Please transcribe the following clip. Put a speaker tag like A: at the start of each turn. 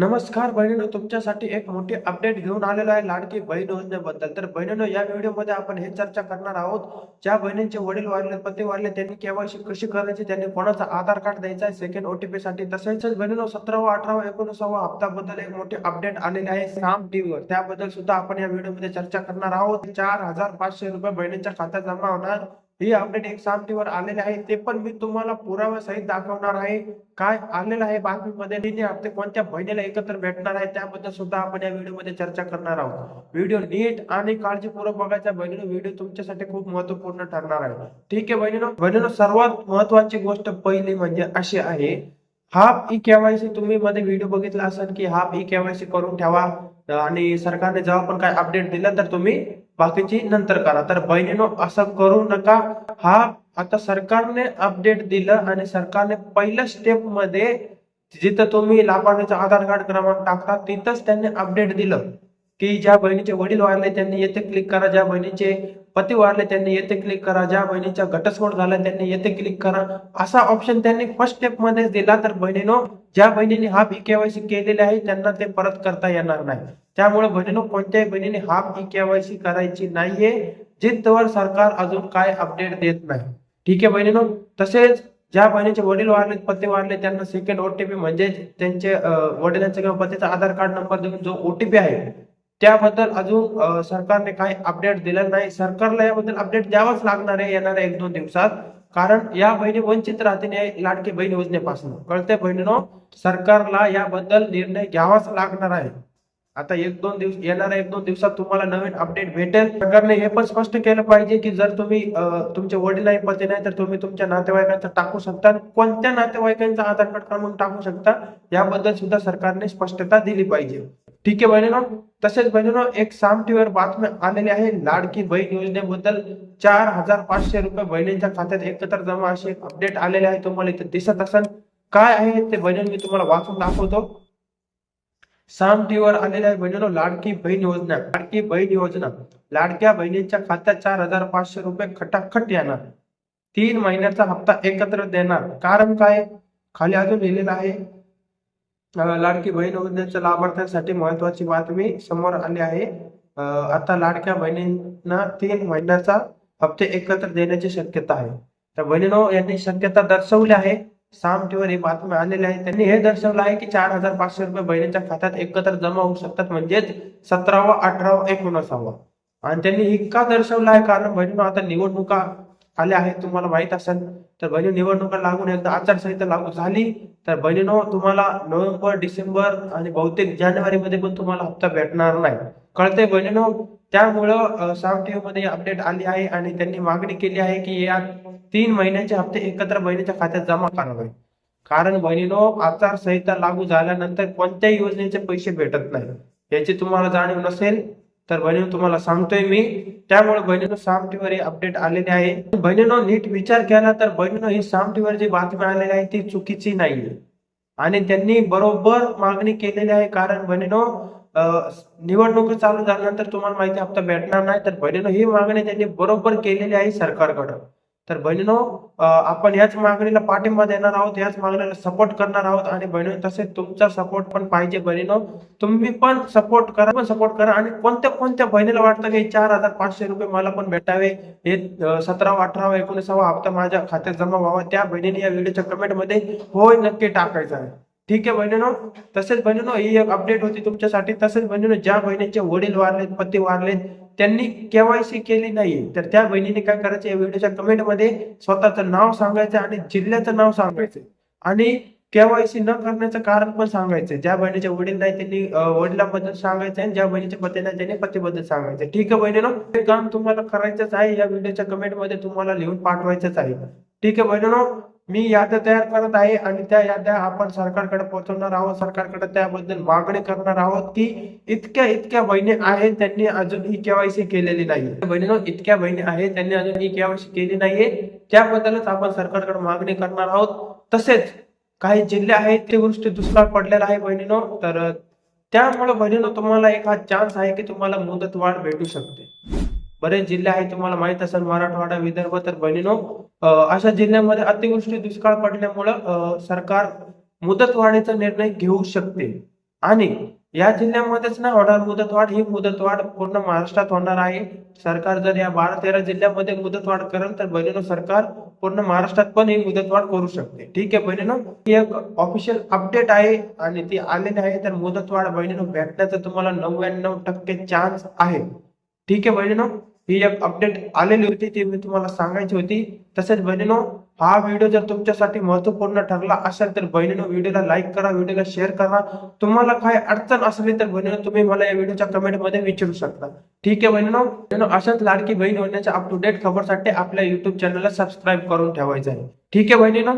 A: नमस्कार बहिणीनो तुमच्यासाठी एक मोठी अपडेट घेऊन आलेलो आहे लाडकी बहीण योजनेबद्दल. तर बहिणीनो या व्हिडिओमध्ये आपण हे चर्चा करणार आहोत. ज्या बहिणींचे वडील वारले पती वारले त्यांनी केवायसी कशी करायची त्यांनी कोणाचा आधार कार्ड द्यायचा आहे सेकंड ओटीपी साठी. तसेच बहिणीनो सतरावा अठरावा एकोणीसावा हप्त्याबद्दल एक मोठी अपडेट आलेली आहे साम टीव्हीवर त्याबद्दल सुद्धा आपण या व्हिडिओमध्ये चर्चा करणार आहोत. चार हजार पाचशे रुपये बहिणींच्या खात्यात जमा होणार. हे अपडेट एक्झाम टीवर आलेले आहे. ते पण मी तुम्हाला पुराव्यासहित दाखवणार आहे. काय आलेलं आहे बातमीमध्ये? तिन्ही हप्ते कोणत्या बहिणीला एकत्र भेटणार आहे त्याबद्दल सुद्धा आपण या व्हिडिओमध्ये चर्चा करणार आहोत. व्हिडिओ नीट आणि काळजीपूर्वक बघायचा बहिणीनो व्हिडिओ तुमच्यासाठी खूप महत्त्वपूर्ण ठरणार आहे. ठीक आहे बहिणीनो? बहिणीनो सर्वात महत्वाची गोष्ट पहिली म्हणजे अशी आहे हाफ ई केवायसी तुम्ही मध्ये व्हिडिओ बघितला असाल की हाफ ई केवायसी करून ठेवा. आणि सरकारने जेव्हा पण काय अपडेट दिलं तर तुम्ही बाकीची नंतर करा. तर बहिणीनो असं करू नका. हा आता सरकारने अपडेट दिलं आणि सरकारने पहिल्या स्टेपमध्ये जिथं तुम्ही लाभार्थीचा आधार कार्ड क्रमांक टाकता तिथंच त्यांनी अपडेट दिलं. की ज्या बहिणीचे वडील वारले त्यांनी येथे क्लिक करा. ज्या बहिणीचे पती वारले त्यांनी येथे क्लिक करा. ज्या बहिणीचा घटस्फोट झाला त्यांनी येथे क्लिक करा. असा ऑप्शन त्यांनी फर्स्ट स्टेपमध्ये दिला. तर बहिणीनो ज्या बहिणीने हा ई केवायसी केलेले आहे त्यांना ते परत करता येणार नाही. त्यामुळे बहिणीनो कोणत्याही बहिणीने हा ई केवायसी करायची नाहीये. जिथवर सरकार अजून काय अपडेट देत नाही. ठीक आहे बहिणीनो? तसेच ज्या बहिणीचे वडील वारले पती वारले त्यांना सेकंड ओटीपी म्हणजे त्यांचे वडिलांचे किंवा पतीचा आधार कार्ड नंबर देऊन जो ओटीपी आहे त्याबद्दल अजून सरकारने काही अपडेट दिलं नाही. सरकारला याबद्दल अपडेट द्यावाच लागणार आहे येणाऱ्या एक दोन दिवसात. कारण या बहिणी वंचित राहतील लाडकी बहीण योजनेपासून. कळते बहिणीनो सरकारला याबद्दल निर्णय घ्यावाच लागणार आहे. आता एक दोन दिवस येणाऱ्या एक दोन दिवसात तुम्हाला नवीन अपडेट भेटेल. सरकारने हे पण स्पष्ट केलं पाहिजे की जर तुम्ही तुमचे वडील नाही पती नाही तर तुम्ही तुमच्या नातेवाईकांचा टाकू शकता आणि कोणत्या नातेवाईकांचा आधार कार्ड क्रमांक टाकू शकता याबद्दल सुद्धा सरकारने स्पष्टता दिली पाहिजे. ठीक आहे बहिणीनो तसेच बहिणीनो एक साम टीव्हीवर बातमी आलेली आहे लाडकी बहीण योजनेबद्दल चार हजार पाचशे रुपये बहिणींच्या खात्यात एकत्र जमा असे अपडेट आलेले आहे तुम्हाला इथे दिसत असेल. काय आहे ते बहिणी मी तुम्हाला वाचून दाखवतो. साम टीव्हीवर आलेल्या आहे लाडकी बहीण योजना लाडकी बहीण योजना. लाडक्या बहिणींच्या खात्यात चार हजार पाचशे रुपये खटाखट येणार. तीन महिन्याचा हप्ता एकत्र देणार. कारण काय? खाली अजून लिहिलेलं आहे. लाडकी बहीण योजनेच्या लाभार्थ्यांसाठी महत्वाची बातमी समोर आली आहे. आता लाडक्या बहिणींना तीन महिन्याचा हप्ते एकत्र देण्याची शक्यता आहे. तर बहिणीनो यांनी शक्यता दर्शवली आहे. साम ही बातमी आलेली आहे. त्यांनी हे दर्शवलं आहे की चार हजार पाचशे रुपये बहिणीच्या खात्यात एकत्र जमा होऊ शकतात म्हणजेच सतरावा अठरावा एकोणसावा. आणि त्यांनी ही का दर्शवलं आहे कारण बहिणीनो आता निवडणुका आल्या आहेत तुम्हाला माहीत असेल. तर बहिणी निवडणुका लागून एकदा आचारसंहिता लागू झाली. तर बहिणीनो तुम्हाला नोव्हेंबर डिसेंबर आणि बहुतेक जानेवारी मध्ये पण तुम्हाला हप्ता भेटणार नाही. कळते बहिणीनो? त्यामुळं अं, साममध्ये अपडेट आली आहे आणि त्यांनी मागणी केली आहे की या तीन महिन्याचे हप्ते एकत्र बहिणीच्या खात्यात जमा करावे. कारण बहिणीनो आचारसंहिता लागू झाल्यानंतर कोणत्याही योजनेचे पैसे भेटत नाही. याची तुम्हाला जाणीव नसेल तर बहिणीनो तुम्हाला सांगतोय मी. त्यामुळे बहिणीनो साम टीव्हीवर हे अपडेट आलेले आहे. बहिणीनो नीट विचार केला तर बहिणीनो ही साम टीव्हीवर जी बातमी आलेली आहे ती चुकीची नाहीये. आणि त्यांनी बरोबर मागणी केलेली आहे कारण बहिणीनो निवडणूक चालू झाल्यानंतर तुम्हाला माहिती हप्ता भेटणार नाही. तर बहिणीनो ही मागणी त्यांनी बरोबर केलेली आहे सरकारकडं. तर बहिणीनो आपण याच मागणीला पाठिंबा देणार आहोत याच मागणीला सपोर्ट करणार आहोत आणि बहिणी तसेच तुमचा सपोर्ट पण पाहिजे बहिणीनो. तुम्ही पण सपोर्ट करा पण सपोर्ट करा आणि कोणत्या कोणत्या बहिणीला वाटतं की चार हजार पाचशे रुपये मला पण भेटावे? हे सतरावा अठरावा एकोणीसावा हप्ता माझ्या खात्यात जमा व्हावा. त्या बहिणीने या व्हिडिओच्या कमेंटमध्ये होय नक्की टाकायचं आहे. ठीक आहे बहिणीनो? तसेच बहिणीनो ही एक अपडेट होती तुमच्यासाठी. तसेच बहिणीनो ज्या बहिणीचे वडील वारलेत पती वारलेत त्यांनी केवायसी केली नाही तर त्या बहिणीने काय करायचं? या व्हिडिओच्या कमेंटमध्ये स्वतःचं नाव सांगायचं आणि जिल्ह्याचं नाव सांगायचं. आणि केवायसी न करण्याचं कारण पण सांगायचं. ज्या बहिणीचे वडील नाही त्यांनी वडिलांबद्दल सांगायचं आणि ज्या बहिणीचे पती नाही त्यांनी पतीबद्दल सांगायचं. ठीक आहे बहिणीनो हे काम तुम्हाला करायचंच आहे. या व्हिडिओच्या कमेंटमध्ये तुम्हाला लिहून पाठवायचंच आहे. ठीक आहे बहिणीनो मी याद्या तयार करत आहे आणि त्या याद्या आपण सरकारकडे पोहोचवणार आहोत. सरकारकडे त्याबद्दल मागणी करणार आहोत की इतक्या इतक्या बहिणी आहेत त्यांनी अजून ही केवायसी केलेली नाही. बहिणीनो इतक्या बहिणी आहेत त्यांनी अजून ही केवायसी केली नाहीये. त्याबद्दलच आपण सरकारकडे मागणी करणार आहोत. तसेच काही जिल्हे आहेत ते गोष्टी दुष्काळ पडलेला आहे बहिणीनो. तर त्यामुळे बहिणीनो तुम्हाला एक हा चान्स आहे की तुम्हाला मुदतवाढ भेटू शकते. बरेच जिल्हे आहेत तुम्हाला माहीत असेल मराठवाडा विदर्भ तर बहिणीनो अशा जिल्ह्यामध्ये अतिवृष्टी दुष्काळ पडल्यामुळं सरकार मुदतवाढीचा निर्णय घेऊ शकते. आणि या जिल्ह्यामध्येच नाही होणार मुदतवाढ ही मुदतवाढ पूर्ण महाराष्ट्रात होणार आहे. सरकार जर या बारा तेरा जिल्ह्यामध्ये मुदतवाढ करेल तर बहिणीनो सरकार पूर्ण महाराष्ट्रात पण ही मुदतवाढ करू शकते. ठीक आहे बहिणीनो ही एक ऑफिशियल अपडेट आहे आणि ती आलेली आहे तर मुदतवाढ बहिणीनो भेटण्याचा तुम्हाला नव्याण्णव टक्के चान्स आहे. ठीक आहे बहिणीनो ही एक अपडेट आलेली होती ती मी तुम्हाला सांगायची होती. तसेच बहिणीनो हा व्हिडिओ जर तुमच्यासाठी महत्त्वपूर्ण ठरला असेल तर बहिणीनो व्हिडिओला लाईक करा व्हिडिओला शेअर करा. तुम्हाला काय अडचण असली तर बहिणीनो तुम्ही मला या व्हिडिओच्या कमेंटमध्ये विचारू शकता. ठीक आहे बहिणीनो? बहिणीनो अशाच लाडकी बहीण होण्याच्या अप टू डेट खबरसाठी आपल्या युट्यूब चॅनलला सबस्क्राईब करून ठेवायचं आहे. ठीक आहे बहिणीनो?